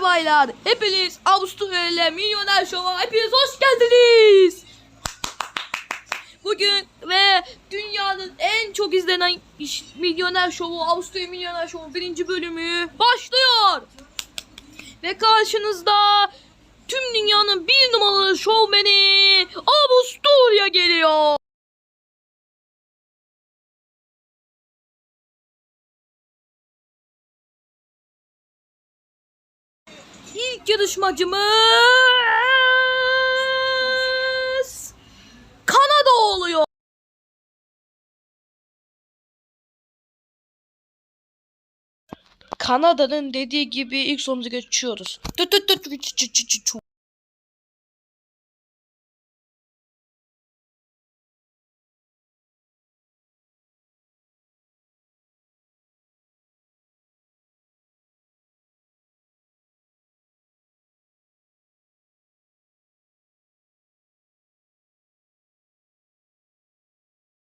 olaylar. Hepiniz Avusturya Milyoner Show'a hepiniz hoş geldiniz. Bugün ve dünyanın en çok izlenen iş- Milyoner Show'u Avusturya Milyoner Show'u birinci bölümü başlıyor. Ve karşınızda tüm dünyanın bir numaralı şovmeni Avusturya İlk yarışmacımız Kanada oluyor. Kanada'nın dediği gibi ilk sorumuza geçiyoruz. Tut tut tut.